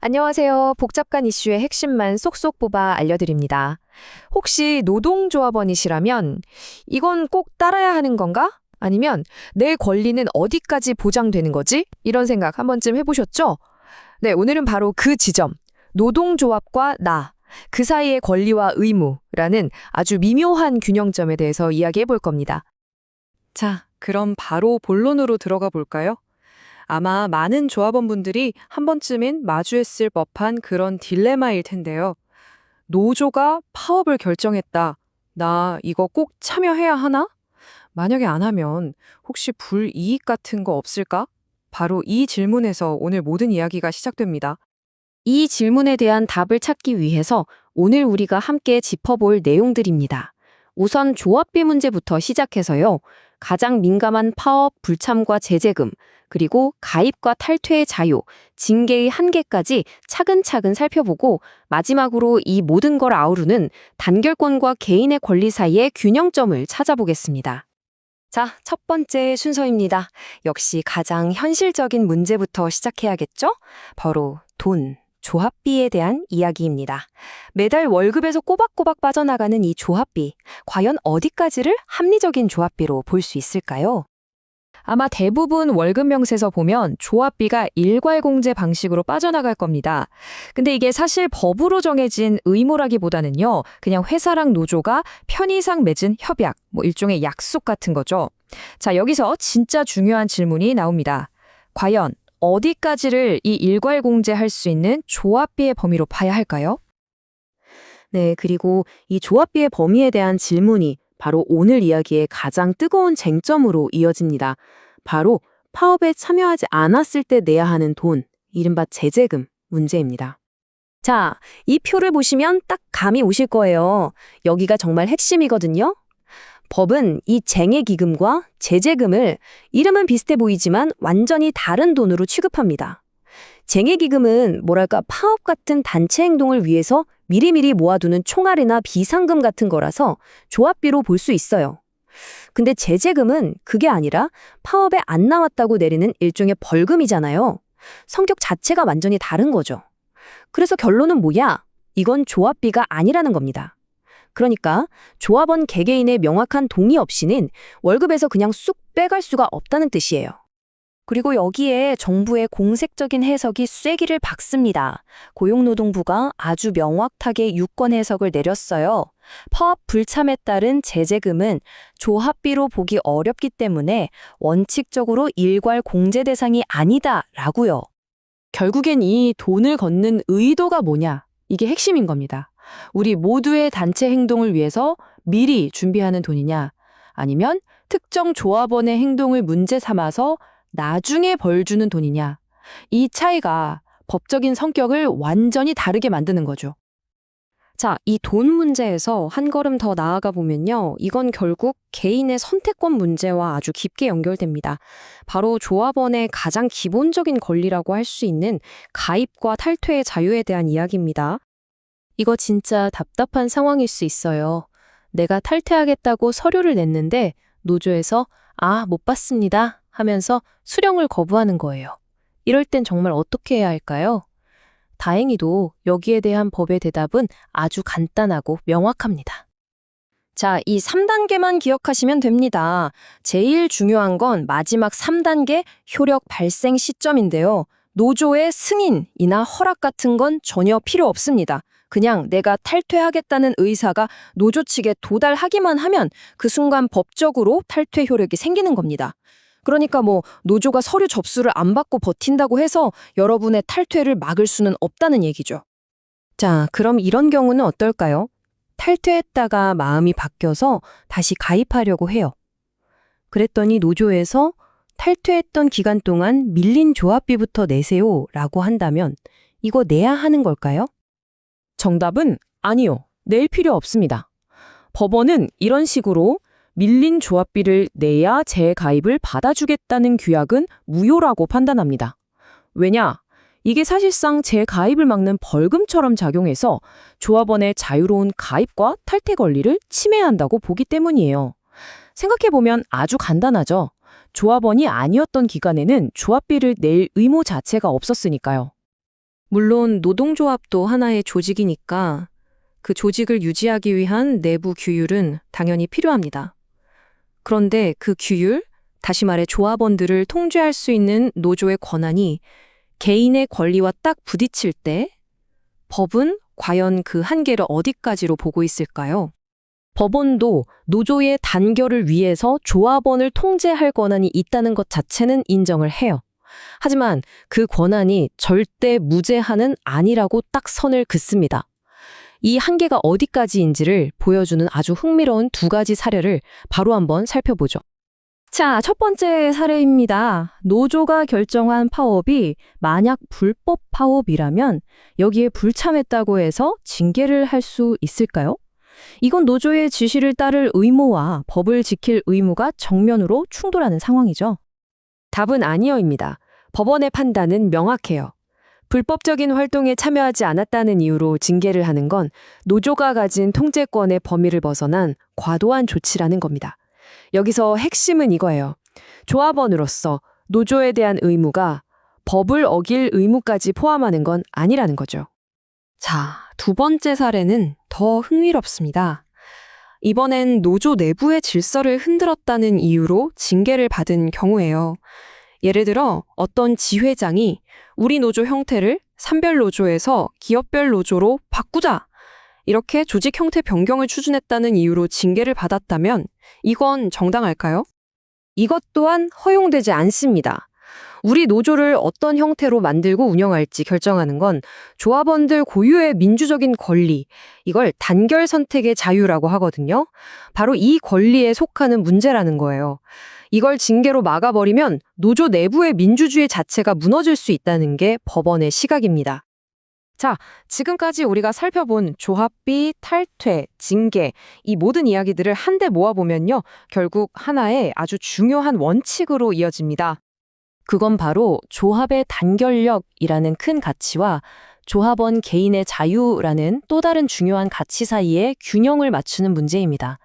안녕하세요. 복잡한 이슈의 핵심만 쏙쏙 뽑아 알려드립니다. 혹시 노동조합원이시라면 이건 꼭 따라야 하는 건가? 아니면 내 권리는 어디까지 보장되는 거지? 이런 생각 한 번쯤 해보셨죠? 네, 오늘은 바로 그 지점. 노동조합과 나. 그 사이의 권리와 의무라는 아주 미묘한 균형점에 대해서 이야기해 볼 겁니다. 자, 그럼 바로 본론으로 들어가 볼까요? 아마 많은 조합원분들이 한 번쯤은 마주했을 법한 그런 딜레마일 텐데요. 노조가 파업을 결정했다. 나 이거 꼭 참여해야 하나? 만약에 안 하면 혹시 불이익 같은 거 없을까? 바로 이 질문에서 오늘 모든 이야기가 시작됩니다. 이 질문에 대한 답을 찾기 위해서 오늘 우리가 함께 짚어볼 내용들입니다. 우선 조합비 문제부터 시작해서요. 가장 민감한 파업, 불참과 제재금, 그리고 가입과 탈퇴의 자유, 징계의 한계까지 차근차근 살펴보고 마지막으로 이 모든 걸 아우르는 단결권과 개인의 권리 사이의 균형점을 찾아보겠습니다. 자, 첫 번째 순서입니다. 역시 가장 현실적인 문제부터 시작해야겠죠? 바로 돈, 조합비에 대한 이야기입니다. 매달 월급에서 꼬박꼬박 빠져나가는 이 조합비, 과연 어디까지를 합리적인 조합비로 볼 수 있을까요? 아마 대부분 월급 명세서 보면 조합비가 일괄공제 방식으로 빠져나갈 겁니다. 근데 이게 사실 법으로 정해진 의무라기보다는요, 그냥 회사랑 노조가 편의상 맺은 협약, 뭐 일종의 약속 같은 거죠. 자, 여기서 진짜 중요한 질문이 나옵니다. 과연 어디까지를 이 일괄공제할 수 있는 조합비의 범위로 봐야 할까요? 네, 그리고 이 조합비의 범위에 대한 질문이 바로 오늘 이야기의 가장 뜨거운 쟁점으로 이어집니다. 바로 파업에 참여하지 않았을 때 내야 하는 돈, 이른바 제재금 문제입니다. 자, 이 표를 보시면 딱 감이 오실 거예요. 여기가 정말 핵심이거든요. 법은 이 쟁예기금과 제재금을 이름은 비슷해 보이지만 완전히 다른 돈으로 취급합니다. 쟁예기금은 뭐랄까 파업 같은 단체 행동을 위해서 미리미리 모아두는 총알이나 비상금 같은 거라서 조합비로 볼 수 있어요. 근데 제재금은 그게 아니라 파업에 안 나왔다고 내리는 일종의 벌금이잖아요. 성격 자체가 완전히 다른 거죠. 그래서 결론은 뭐야? 이건 조합비가 아니라는 겁니다. 그러니까 조합원 개개인의 명확한 동의 없이는 월급에서 그냥 쑥 빼갈 수가 없다는 뜻이에요. 그리고 여기에 정부의 공색적인 해석이 쐐기를 박습니다. 고용노동부가 아주 명확하게 유권 해석을 내렸어요. 파업 불참에 따른 제재금은 조합비로 보기 어렵기 때문에 원칙적으로 일괄 공제 대상이 아니다라고요. 결국엔 이 돈을 걷는 의도가 뭐냐? 이게 핵심인 겁니다. 우리 모두의 단체 행동을 위해서 미리 준비하는 돈이냐? 아니면 특정 조합원의 행동을 문제 삼아서 나중에 벌 주는 돈이냐. 이 차이가 법적인 성격을 완전히 다르게 만드는 거죠. 자, 이 돈 문제에서 한 걸음 더 나아가 보면요. 이건 결국 개인의 선택권 문제와 아주 깊게 연결됩니다. 바로 조합원의 가장 기본적인 권리라고 할 수 있는 가입과 탈퇴의 자유에 대한 이야기입니다. 이거 진짜 답답한 상황일 수 있어요. 내가 탈퇴하겠다고 서류를 냈는데 노조에서 아, 못 받습니다 하면서 수령을 거부하는 거예요. 이럴 땐 정말 어떻게 해야 할까요? 다행히도 여기에 대한 법의 대답은 아주 간단하고 명확합니다. 자, 이 3단계만 기억하시면 됩니다. 제일 중요한 건 마지막 3단계 효력 발생 시점인데요. 노조의 승인이나 허락 같은 건 전혀 필요 없습니다. 그냥 내가 탈퇴하겠다는 의사가 노조 측에 도달하기만 하면 그 순간 법적으로 탈퇴 효력이 생기는 겁니다. 그러니까 뭐 노조가 서류 접수를 안 받고 버틴다고 해서 여러분의 탈퇴를 막을 수는 없다는 얘기죠. 자, 그럼 이런 경우는 어떨까요? 탈퇴했다가 마음이 바뀌어서 다시 가입하려고 해요. 그랬더니 노조에서 탈퇴했던 기간 동안 밀린 조합비부터 내세요 라고 한다면 이거 내야 하는 걸까요? 정답은 아니요. 낼 필요 없습니다. 법원은 이런 식으로 밀린 조합비를 내야 재가입을 받아주겠다는 규약은 무효라고 판단합니다. 왜냐? 이게 사실상 재가입을 막는 벌금처럼 작용해서 조합원의 자유로운 가입과 탈퇴 권리를 침해한다고 보기 때문이에요. 생각해보면 아주 간단하죠. 조합원이 아니었던 기간에는 조합비를 낼 의무 자체가 없었으니까요. 물론 노동조합도 하나의 조직이니까 그 조직을 유지하기 위한 내부 규율은 당연히 필요합니다. 그런데 그 규율, 다시 말해 조합원들을 통제할 수 있는 노조의 권한이 개인의 권리와 딱 부딪힐 때 법은 과연 그 한계를 어디까지로 보고 있을까요? 법원도 노조의 단결을 위해서 조합원을 통제할 권한이 있다는 것 자체는 인정을 해요. 하지만 그 권한이 절대 무제한은 아니라고 딱 선을 긋습니다. 이 한계가 어디까지인지를 보여주는 아주 흥미로운 두 가지 사례를 바로 한번 살펴보죠. 자, 첫 번째 사례입니다. 노조가 결정한 파업이 만약 불법 파업이라면 여기에 불참했다고 해서 징계를 할 수 있을까요? 이건 노조의 지시를 따를 의무와 법을 지킬 의무가 정면으로 충돌하는 상황이죠. 답은 아니어입니다. 법원의 판단은 명확해요. 불법적인 활동에 참여하지 않았다는 이유로 징계를 하는 건 노조가 가진 통제권의 범위를 벗어난 과도한 조치라는 겁니다. 여기서 핵심은 이거예요. 조합원으로서 노조에 대한 의무가 법을 어길 의무까지 포함하는 건 아니라는 거죠. 자, 두 번째 사례는 더 흥미롭습니다. 이번엔 노조 내부의 질서를 흔들었다는 이유로 징계를 받은 경우예요. 예를 들어 어떤 지회장이 우리 노조 형태를 산별 노조에서 기업별 노조로 바꾸자. 이렇게 조직 형태 변경을 추진했다는 이유로 징계를 받았다면 이건 정당할까요? 이것 또한 허용되지 않습니다. 우리 노조를 어떤 형태로 만들고 운영할지 결정하는 건 조합원들 고유의 민주적인 권리, 이걸 단결 선택의 자유라고 하거든요. 바로 이 권리에 속하는 문제라는 거예요. 이걸 징계로 막아버리면 노조 내부의 민주주의 자체가 무너질 수 있다는 게 법원의 시각입니다. 자, 지금까지 우리가 살펴본 조합비, 탈퇴, 징계, 이 모든 이야기들을 한데 모아보면요. 결국 하나의 아주 중요한 원칙으로 이어집니다. 그건 바로 조합의 단결력이라는 큰 가치와 조합원 개인의 자유라는 또 다른 중요한 가치 사이에 균형을 맞추는 문제입니다.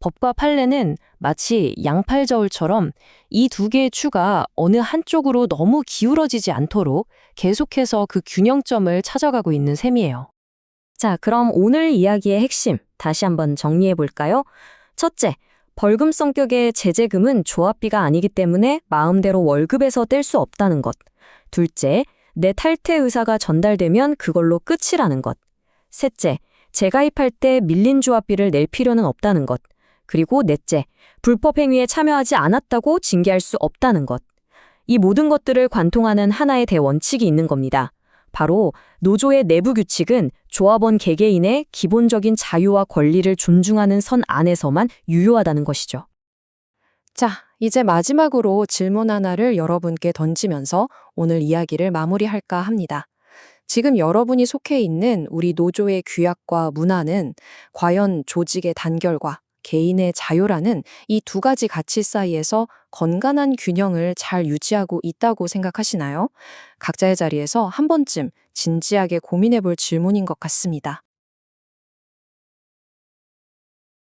법과 판례는 마치 양팔 저울처럼 이 두 개의 추가 어느 한쪽으로 너무 기울어지지 않도록 계속해서 그 균형점을 찾아가고 있는 셈이에요. 자, 그럼 오늘 이야기의 핵심 다시 한번 정리해 볼까요? 첫째, 벌금 성격의 제재금은 조합비가 아니기 때문에 마음대로 월급에서 뗄 수 없다는 것. 둘째, 내 탈퇴 의사가 전달되면 그걸로 끝이라는 것. 셋째, 재가입할 때 밀린 조합비를 낼 필요는 없다는 것. 그리고 넷째, 불법 행위에 참여하지 않았다고 징계할 수 없다는 것. 이 모든 것들을 관통하는 하나의 대원칙이 있는 겁니다. 바로 노조의 내부 규칙은 조합원 개개인의 기본적인 자유와 권리를 존중하는 선 안에서만 유효하다는 것이죠. 자, 이제 마지막으로 질문 하나를 여러분께 던지면서 오늘 이야기를 마무리할까 합니다. 지금 여러분이 속해 있는 우리 노조의 규약과 문화는 과연 조직의 단결과 개인의 자유라는 이 두 가지 가치 사이에서 건강한 균형을 잘 유지하고 있다고 생각하시나요? 각자의 자리에서 한 번쯤 진지하게 고민해 볼 질문인 것 같습니다.